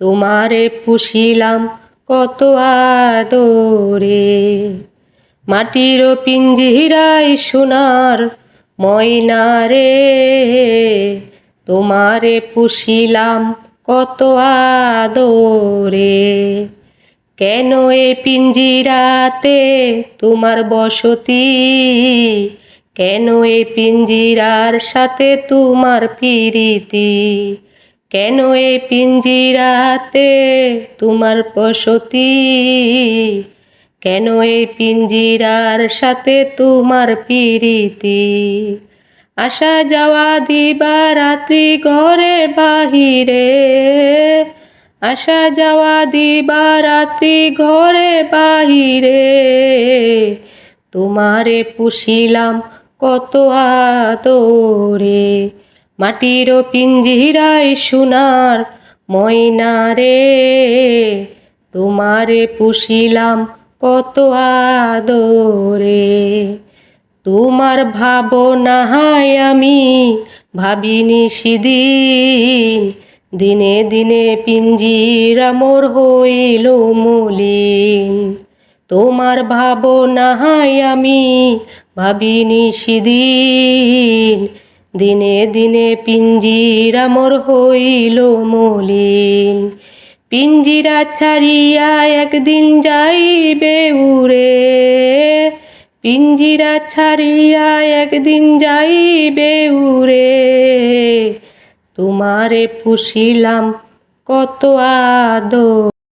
তোমারে পুষিলাম কত আদরে। মাটির পিঞ্জিরাই সোনার ময়না রে। তোমারে পুষিলাম কত আদরে। কেন এ পিঞ্জিরাতে তোমার বসতি? কেন এ পিঞ্জিরার সাথে তোমার পিরিতি? কেন এ পিঞ্জিরাতে তোমার বসতি? কেন এই পিঞ্জিরার সাথে তোমার পিরিতি? আসা যাওয়া দিবা রাত্রি ঘরে বাহিরে। আসা যাওয়া দিবা রাত্রি ঘরে বাহিরে। তোমারে পুষিলাম কত আদরে। মাটির পিঞ্জিরাই সোনার ময়না রে। তোমারে পুষিলাম কত আদরে। তোমার ভাব ভাবনাহায় আমি ভাবিনি সেদিন। দিনে দিনে পিঞ্জিরা মোর হইল মলিন। তোমার ভাবনাহায় আমি ভাবিনি সেদিন। দিনে দিনে পিঞ্জিরা মোর হইল মলিন। পিঞ্জিরা ছাড়িয়া একদিন যাইবে উড়ে। পিঞ্জিরা ছাড়িয়া একদিন যাইবে উড়ে। তোমারে পুষিলাম কত আদর।